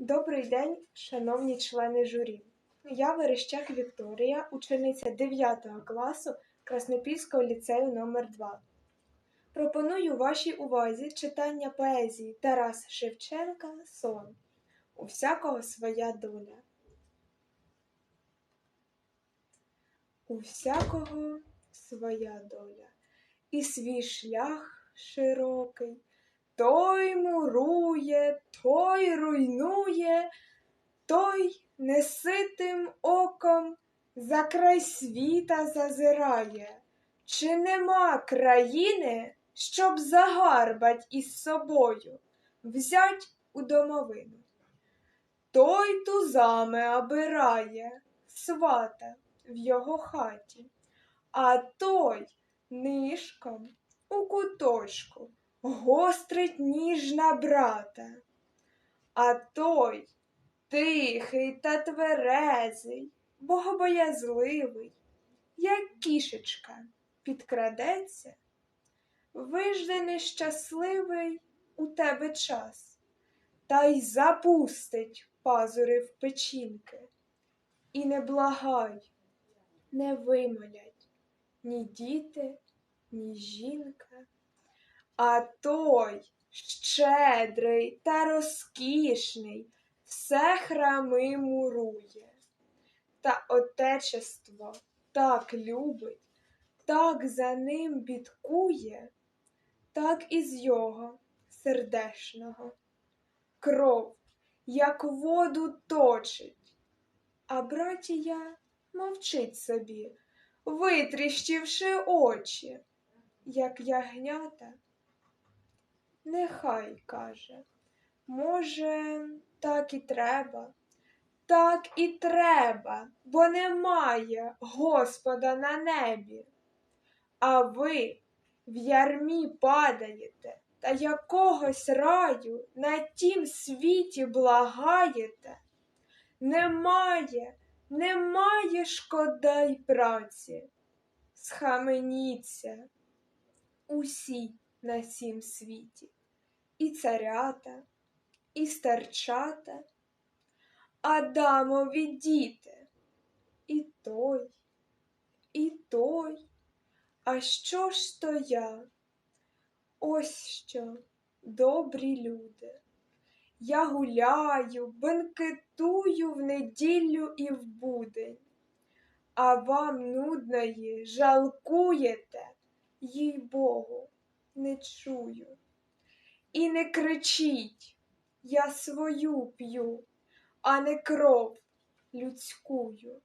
Добрий день, шановні члени журі. Я Верещак Вікторія, учениця 9 класу Краснопільського ліцею номер 2 Пропоную вашій увазі читання поезії Тарас Шевченка Сон. У всякого своя доля. У всякого своя доля, і свій шлях широкий. Той мурує, той руйнує, той неситим оком за край світа зазирає. Чи нема країни, щоб загарбать із собою, взять у домовину? Той тузами обирає свата в його хаті, а той нишком у куточку гострить ніж на брата, а той тихий та тверезий, богобоязливий, як кішечка, підкрадеться, вижде нещасливий у тебе час, та й запустить пазури в печінки, і не благай, не вимолять ні діти, ні жінка. А той щедрий та розкішний все храми мурує, та отечество так любить, так за ним бідкує, так із його сердешного кров, як воду точить, а братія мовчить собі, витріщивши очі, як ягнята. Нехай каже, може, так і треба, так і треба, бо немає Господа на небі. А ви в ярмі падаєте та якогось раю на тім світі благаєте. Немає, немає шкода й праці. Схаменіться усі на сім світі і царята, і старчата, Адамові діти, і той, і той. А що ж то я? Ось що, добрі люди. Я гуляю, бенкетую в неділю і в будень, а вам нудної жалкуєте, їй Богу, не чую. І не кричіть, я свою п'ю, а не кров людськую.